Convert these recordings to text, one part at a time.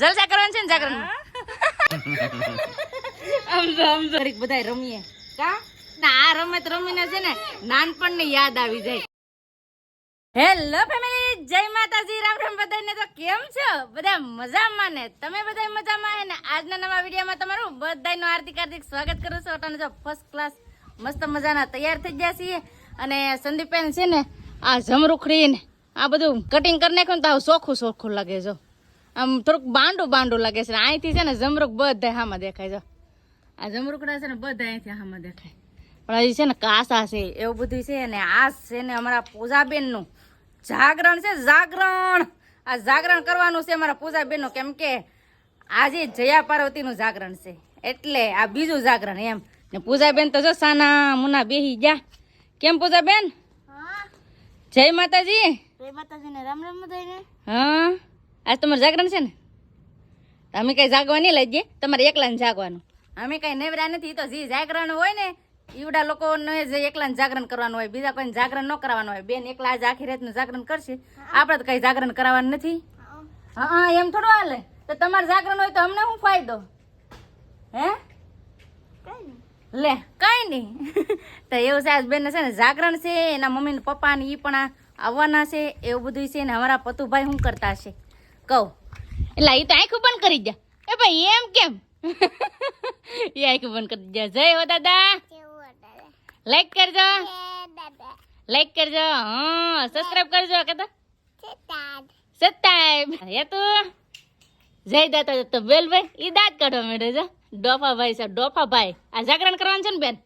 જલસા કરવાનું છે ને જાગરણ સમજો સમજો. બધાય રમીએ. કા? ના આ રમત રમીને છે ને નાનપણની યાદ આવી જાય. હેલો ફેમિલી જય માતાજી. રામ રામ બધાને તો કેમ છો? બધા મજામાં ને? તમે બધા મજામાં? હે ને આજના નવા વિડીયોમાં તમારું બધાનું હાર્દિક હાર્દિક સ્વાગત કરું છું. અટાને જો ફર્સ્ટ ક્લાસ મસ્ત મજાના તૈયાર થઈ ગયા છીએ. અને સંદીપેન છે ને આ જમરૂખડી ને આ બધું કટિંગ કરી નાખ્યું ને તો આવું ચોખ્ખું ચોખ્ખું લાગે જો. આમ થોડુંક બાંડું બાંડું લાગે છે. અહીંથી છે ને જમરૂક બધા હામાં દેખાય જો આ જમરૂકડા છે ને બધા અહીંથી હામાં દેખાય. પણ હજી છે ને કાસા છે એવું બધું છે ને આ છે ને અમારા પૂજાબેનનું જાગરણ છે જાગરણ. આ જાગરણ કરવાનું છે અમારા પૂજાબેનનું. કેમ કે આજે જયા પાર્વતીનું જાગરણ છે. એટલે આ બીજું જાગરણ એમ. ને પૂજાબેન તો જો સાના મુના બેહી ગયા. કેમ પૂજાબેન? જય માતાજી. જય માતાજીને રામ રામ બધાને હા. આજ તમારે જાગરણ છે ને? અમે કઈ જાગવા નહીં લઈ જઈએ તમારે એકલાને જાગવાનું. અમે કઈ નેવરા નથી તો જે જાગરણ હોય ને, ઈવડા લોકોને જે એકલાને જાગરણ કરવાનું હોય, બીજા કોઈને જાગરણ ન કરવાનું હોય. બેન એકલા આજ આખી રાતનું જાગરણ કરશે. આપણે તો કઈ જાગરણ કરવાનું નથી. હા હા, એમ થોડું હાલે. તો તમારે જાગરણ હોય તો અમને શું ફાયદો? હે? લે, કઈ નહીં. તો એવું છે આજ બેન છે ને જાગરણ છે, એના મમ્મી ને પપ્પા ને ઈ પણ આવવાના છે, એવું બધું છે ને અમારા પતુભાઈ શું કરતા હશે? કહું. એટલે એ તો આંખું બંધ કરી જા એ ભાઈ એમ કેમ? એ આંખું બંધ કરી જા જય હો દાદા. કેવું દાદા. લાઈક કરજો. એ દાદા. લાઈક કરજો. હા સબસ્ક્રાઇબ કરજો કે તો છે દાદ સબસ્ક્રાઇબ હે તું? જય દાતા તો બેલ ભાઈ. ઈ દાંત કાઢવા માંડે છે. ડોફા ભાઈ છે ડોફા ભાઈ આ જાગરણ કરવાનું છે ને બેન?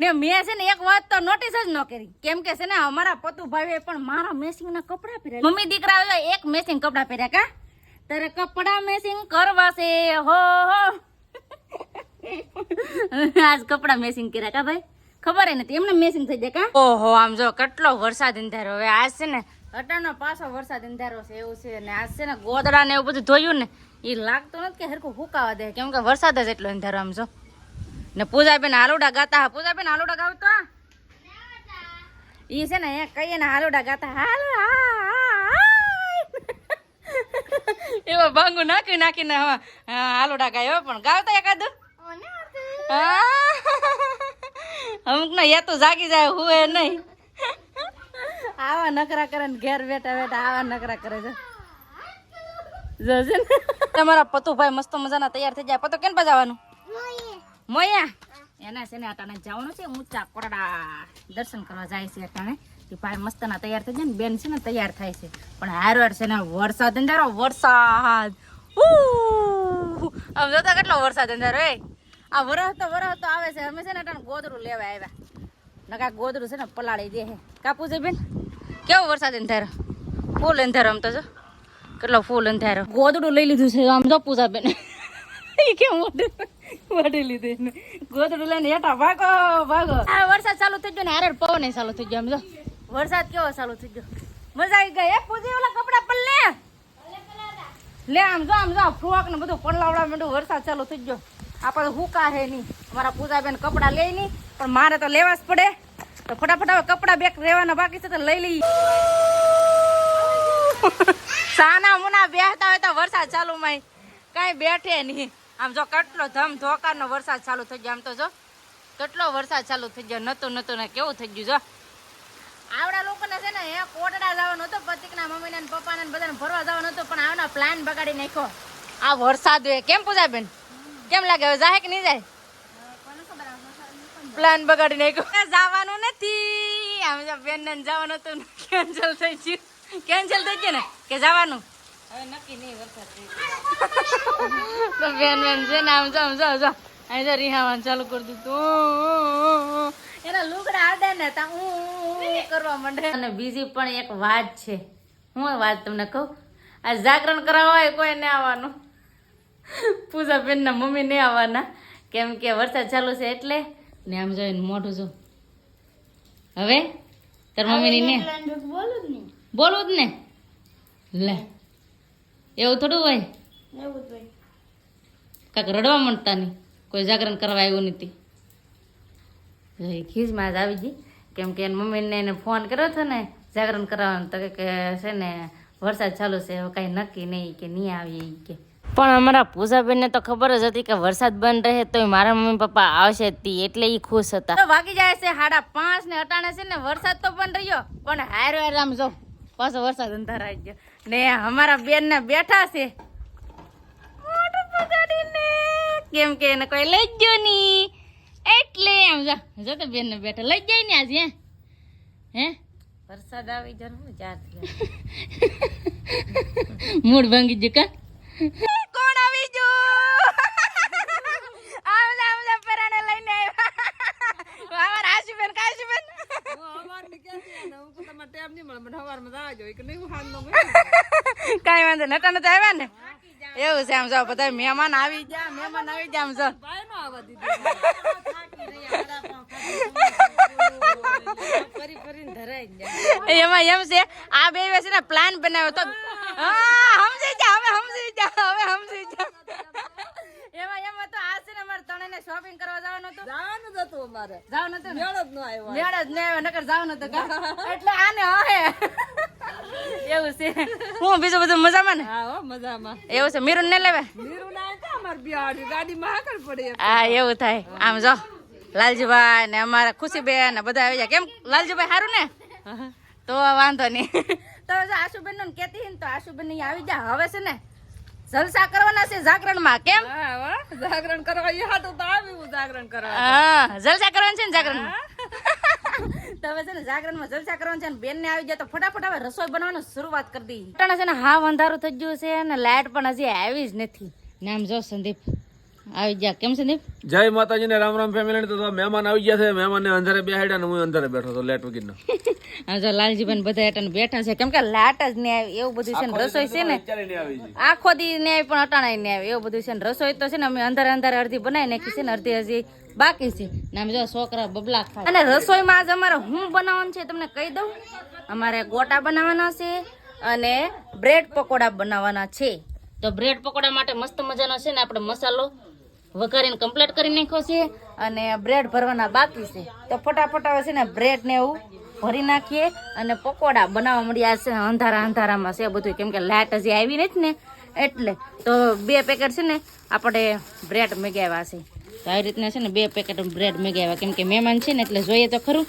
ને મેં છે ને એક વાત તો નોટિસ જ ન કરી. કેમ કે છે ને અમારા પતુ ભાઈએ પણ મારા મેસિંગ ના કપડા પહેર્યા મમ્મી દીકરા આવ્યો એક મેસિંગ કપડા પહેર્યા કા? તારે કપડા મેસિંગ કરવા છે. હો હો. આજ કપડા મેસિંગ કર્યા કા ભાઈ? ખબર હે નથી એમને મેસિંગ થઈ જાય કા? ઓહો આમ જો કેટલો વરસાદ અંધારો. હવે આજ છે ને અટાણો પાછો વરસાદ અંધારો છે એવું છે ને. આજ છે ને ગોદડા ને એવું બધું ધોયું ને. એ લાગતું નથી કે હરખું હુકાવા દે. કેમ કે વરસાદ જ એટલો અંધારો આમ જો. ને પૂજાબેન હાલુડા ગાતા પૂજાબેન હાલુડા ગાવતા? ઈ છે ને એ કહીએ ને હાલુડા ગાતા હાલો એવો ભાંગુ નાખી નાખીને હાલુડા ગાયો પણ ગાવતા એકાદ? અમુક ના એ તો જાગી જાય હુએ નહીં. આવા નકરા કરે ને ઘેર બેઠા બેઠા આવા નકરા કરે છે. જોજે ને. તમારા પતુભાઈ મસ્ત મજાના તૈયાર થઈ જાય. પતો કેમ બજાવવાનું મોયા. એના છે ને અટાણે જવાનું છે. ઊંચા કોરડા દર્શન કરવા જાય છે અટાણે. કે ભાઈ મસ્તના તૈયાર થઈ જાય ને. બેન છે ને તૈયાર થાય છે. પણ હાર છે ને વરસાદ અંધારો, વરસાદ! આમ જોતા કેટલો વરસાદ અંધારો એ આ વરસ તો વરસ તો આવે છે. અમે છે ને અટાણે ગોદરું લેવા આવ્યા. નકા ગોદરું છે ને પલાળી દે કાપુ છે બેન? કેવો વરસાદ અંધારો? ફૂલ અંધારો આમ તો જો. કેટલો ફૂલ અંધારો. ગોદડું લઈ લીધું છે. આમ જો પૂજા બેન. કેમ વાડી આ વરસાદ ચાલુ થઈ ગયો ને, હારે પવન ચાલુ થઈ ગયો આમ જો વરસાદ કેવો ચાલુ થઈ ગયો? મજા આવી ગઈ એ પૂજી ઓલા કપડા પર લે. લે આમ જો, આમ ને બધું પલાવડા માંડું વરસાદ ચાલુ થઈ ગયો. આપણે હુકા હે નહીં. અમારા પૂજાબેન કપડા લે નહીં, પણ મારે તો લેવા જ પડે. તો ફટાફટ હવે કપડા બેક રહેવાના બાકી છે તો લઈ લઈ. સાના મુના બેહતા હોય તો વરસાદ ચાલુ માં કાંઈ બેઠે નહીં. આમ જો કેટલો ધમ ધોકારનો વરસાદ ચાલુ થઈ ગયો આમ તો જો કેટલો વરસાદ ચાલુ થઈ ગયો. નતો નતો ને કેવું થઈ ગયું જો. આવડા લોકોને છે ને એ કોટડા જવાનું હતું પતિકના મમ્મીને પપ્પાને બધાને ફરવા જવાનું હતું પણ આવના પ્લાન બગાડી નાખ્યો. આ વરસાદ એ કેમ પૂજા બેન કેમ લાગે? હવે જાહે કે નહીં જાય? પ્લાન બગાડી નાખ્યો. જવાનું નથી. આમ જો બેન ને જવાનું હતું કેન્સલ થઈ ગયું. કેન્સલ થઈ ગયું ને કે જવાનું? હવે નક્કી નહીં વરસાદ થઈ તો બેન બેન છે ને આમ જો આમ જો જો અહીં જો રિહાવાનું ચાલુ કરી દીધું. એના લુગડા આડે ને તા હું કરવા માંડે. અને બીજી પણ એક વાત છે. હું વાત તમને કહું? આ જાગરણ કરાવવા હોય કોઈ નહીં આવવાનું. પૂજા બેનના મમ્મી નહીં આવવાના. કેમ કે વરસાદ ચાલુ છે એટલે. ને આમ જોઈને મોઢું જો. હવે? તાર મમ્મીની ને? બોલું જ ને. લે. એવું થોડું હોય? એવું જ હોય. કાંક રડવા માંડતા નહીં. કોઈ જાગરણ કરવા આવ્યું નથી. ખીજમાં જ આવી ગઈ. કેમ કે એની મમ્મીને એને ફોન કર્યો હતો ને જાગરણ કરાવવાનું તો કે કે છે ને વરસાદ ચાલુ છે હવે કાંઈ નક્કી નહીં કે નહીં આવીએ કે. પણ અમારા પૂજાબેનને તો ખબર જ હતી કે વરસાદ બંધ રહે તો મારા મમ્મી પપ્પા આવશે જ તી એટલે એ ખુશ હતા. તો વાગી જાય છે સાડા પાંચ ને અટાણે છે ને વરસાદ તો બંધ રહ્યો. પણ હારો હાર આમ જો પાછો વરસાદ અંધારા આવી ગયો. ને અમારા બેન ને બેઠા છે. બગાડીને. કેમ કે એને કોઈ લઈ જ ગયો ની એટલે આમ જો જો તો બેન ને બેઠા લઈ જ જાય ને આજે હે? હે વરસાદ આવી જાય હું જાત મૂડ ભાંગી જ કા? કોણ આવી ગયું? આવલા આવલા પરાણે લઈને આવ્યા. અમાર આશુબેન કાશુબેન. કાઈ વાંધો નટા નતા આવ્યા ને. એવું છે આમ જો બધા મહેમાન આવી ગયા મહેમાન આવી ગયા આમ જો. એમાં એમ છે આ બે વેસે ને પ્લાન બનાવ્યો તો સમજી જા હવે સમજી જા હવે સમજી જા એમાં એમાં તો આ છે ને અમારે ત્રણેયને શોપિંગ કરવા જવાનું હતું. જવાનું જ હતું મેળ જ ન આવ્યો. મેળ જ નકર જવાનું હતું? એટલે આને હે એવું છે. હું બીજું બધું મજામાં ને? એવું છે મીરું ને લેવે? હા એવું થાય. આમ જો લાલજીભાઈ ને અમારા ખુશીબેન ને બધા આવી જાય કેમ લાલજીભાઈ સારું ને? તો વાંધો નહીં. તો જો આશુબેનનું કેતી ને તો આશુબેનની આવી જા હવે છે ને જલસા કરવાના છે જાગરણમાં કેમ જાગરણ કરવા યાદ તો આવ્યું જાગરણ કરવા હા જલસા કરવાનું છે ને જાગરણ તો હવે છે ને જાગરણમાં જલસા કરવાનું છે ને બેન ને આવી જાય તો ફટાફટ હવે રસોઈ બનાવવાનું શરૂઆત કરી દી અટાણે છે ને હા અંધારું થઈ ગયું છે અને લાઈટ પણ હજી આવી જ નથી. નામ જો સંદીપ. આવી ગયા. કેમ સંદીપ? જય માતાજી ને રામ રામ ફેમિલી તો મહેમાન આવી ગયા છે. મહેમાન ને અંધારે બેહાડ્યા ને હું અંધારે બેઠો તો લેટ વગીર આ જો લાલજીભાઈ બધા અટાણે બેઠા છે. કેમ કે લાટ જ નહીં આવી. એવું બધું છે ને રસોઈ છે ને આખો દી ને આવી પણ અટાણા ને આવી. એવું બધું છે ને રસોઈ તો છે ને અમે અંધારે અંધારે અડધી બનાવી નાખી છે ને અડધી હજી બાકી છે. ને જો છોકરા બબલા ખાય. અને રસોઈમાં આજ અમારે હું બનાવવાનું છે તમને કહી દઉં. અમારે ગોટા બનાવવાના છે અને બ્રેડ પકોડા બનાવવાના છે. તો બ્રેડ પકોડા માટે મસ્ત મજાનો છે ને આપણે મસાલો વઘારીને કમ્પ્લીટ કરી નાખ્યો છે અને બ્રેડ ભરવાના બાકી છે. તો ફટાફટ આવે છે ને બ્રેડ ને એવું ભરી નાખીએ અને પકોડા બનાવવા મળ્યા છે. અંધારા અંધારામાં છે બધું. કેમ કે લાઇટ હજી આવી નથી ને. એટલે તો બે પેકેટ છે ને આપણે બ્રેડ મગાવ્યા છે. તો આવી રીતના છે ને બે પેકેટ બ્રેડ મગાવ્યા. કેમ કે મહેમાન છે ને એટલે જોઈએ તો ખરું.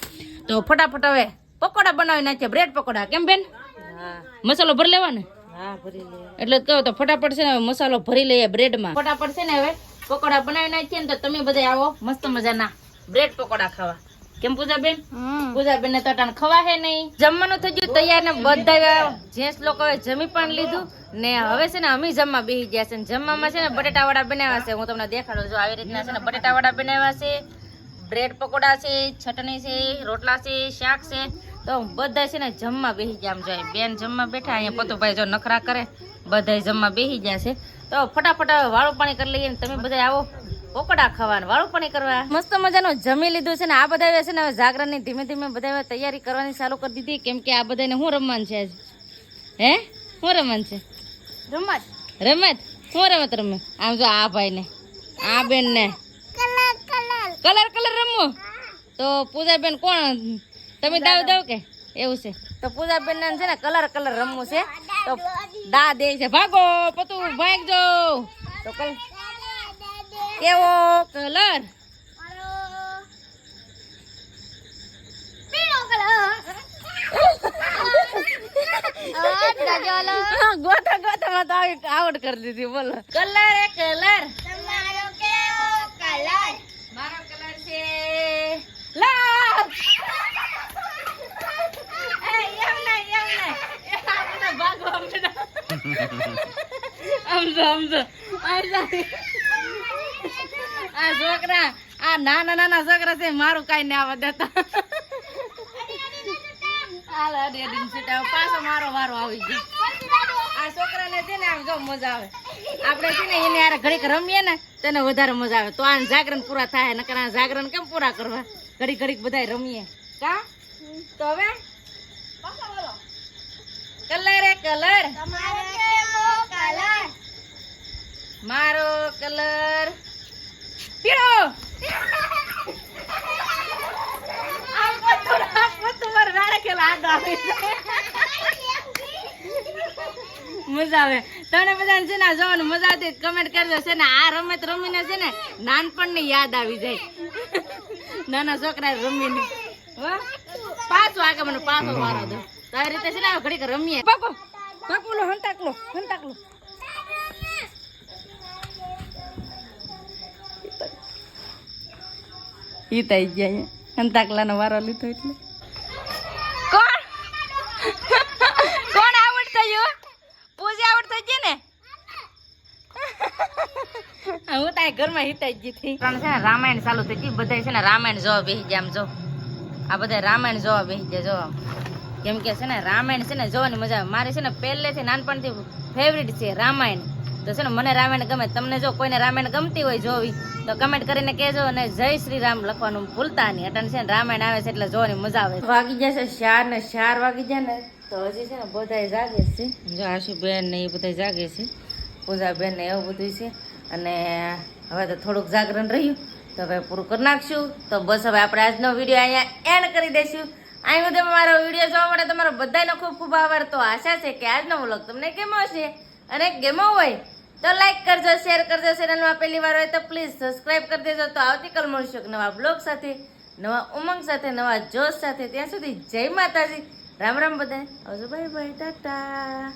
તો ફટાફટ હવે પકોડા બનાવી નાખ્યા બ્રેડ પકોડા. કેમ બેન? મસાલો ભરી લેવાને? હા એટલે કહો તો ફટાફટ છે ને મસાલો ભરી લઈએ બ્રેડમાં ફટાફટ છે ને હવે પકોડા બનાવી નાખીએ ને તો તમે બધા આવો. મસ્ત મજાના બ્રેડ પકોડા ખાવા. કેમ પૂજાબેન? પૂજાબેન ને તટાણ ખવા હે નહીં. જમવાનું થઈ ગયું તૈયાર ને બધા જેન્ટ્સ લોકો જમી પણ લીધું. ને હવે છે ને અમે જમવા બેસી ગયા છે ને જમવામાં છે ને બટેટા વડા બનાવ્યા છે. હું તમને દેખાડું છું આવી રીતના છે ને બટેટા વડા બનાવ્યા છે. બ્રેડ પકોડા છે ચટણી છે રોટલા છે શાક છે. તો બધા છે ને જમવા બેસી ગયા આમ જોઈએ બેન જમવા બેઠા અહીંયા પતુભાઈ જો નખરા કરે બધા જમવા બેસી ગયા છે. તો ફટાફટ વાળું પાણી કરી લઈએ ને તમે બધા આવો. પકોડા ખાવાનું વાળું પણ કરવા? મસ્ત મજાનું જમી લીધું છે ને આ બધા છે ને હવે જાગરણની ધીમે ધીમે બધા તૈયારી કરવાની ચાલુ કરી દીધી. કેમ કે આ બધાને શું રમવાનું છે આજ? હે? શું રમવાનું છે? રમત? રમત? શું રમત રમે? આમ જો આ ભાઈ ને આ બેન ને કલર કલર. કલર કલર રમવો તો પૂજાબેન કોણ? તમે દાવ દાવ કે? એવું છે. તો પૂજાબેન ને છે ને કલર કલર રમવું છે. તો દા દે છે. ભાગો પતુ ભાગજો. તો કલ કેવો? કલર? ગોતા ગોતા માં તો આવી આવડ કરી દીધી બોલો. કલર એ કલર. તમારો કેવો કલર? મારો કલર છે લાલ. એ એમ નહીં એમ નહીં. આપણે ભાગવા માંડો. સમજો સમજો આ જાય. આ છોકરા આ નાના નાના છોકરા છે મારું કાંઈ ના આવવા દેતા. હાલ અડી અડીને છૂટા પાછો મારો વારો આવી ગયો. આ છોકરાને છે ને આમ જો મજા આવે. આપણે છે ને એને યાર ઘડીક રમીએ ને તેને વધારે મજા આવે. તો આ જાગરણ પૂરા થાય નકર આ જાગરણ કેમ પૂરા કરવા? ઘડીક ઘડીક બધાય રમીએ. કા? તો હવે? કલર એ કલર? મારો કલર પીળો આમ પતું આમ પતું મારે રાડે ખેલા આગળ આવી જાય મજા આવે. યાદ આવી જાય. નાના આગળ પાછો વારો દો. તો છે ને ઘડીક રમીએ. પાકો. પાકુલો હંતાકલો હંતાકલો. ઈ થઈ ગયા હંતાકલાનો વારો લીધો એટલે. ઘરમાં હિતાઈ ગઈ હતી ત્રણ છે ને રામાયણ ચાલુ થઈ ગઈ બધા છે ને રામાયણ જોવા બેસી ગયા આમ જો. આ બધા રામાયણ જોવા બેસી ગયા જો. કેમ કે છે ને રામાયણ છે ને જોવાની મજા આવે. મારે છે ને પહેલેથી નાનપણથી ફેવરિટ છે રામાયણ. તો છે ને મને રામાયણ ગમે. તમને જો કોઈને રામાયણ ગમતી હોય જોવી તો કમેન્ટ કરીને કહેજો અને જય શ્રી રામ લખવાનું ભૂલતા નહીં. અટન છે ને રામાયણ આવે છે એટલે જોવાની મજા આવે વાગી જશે ચાર ને ચાર વાગી જાય ને તો હજી છે ને બધાય જાગે છે. જો આશુબેન ને એ બધા જાગે છે. પૂજાબેન ને એવું બધું છે. અને હવે તો થોડુંક જાગરણ રહ્યું, તો હવે પૂરું કરી નાખશું. તો બસ હવે આપણે આજનો વીડિયો અહીંયા એન્ડ કરી દઈશું. અહીં સુધી મારો વીડિયો જોવા માટે તમારો બધાનો ખૂબ ખૂબ આભાર. તો આશા છે કે આજનો વ્લોગ તમને ગેમો હશે અને ગેમો હોય તો લાઈક કરજો શેર કરજો, ચેનલમાં પહેલી વાર હોય તો પ્લીઝ સબસ્ક્રાઈબ કરી દેજો. તો આવતીકાલ મળશું નવા બ્લોગ સાથે, નવા ઉમંગ સાથે, નવા જોશ સાથે. ત્યાં સુધી જય માતાજી. રામ રામ બધા આવજો બાય બાય ટાટા.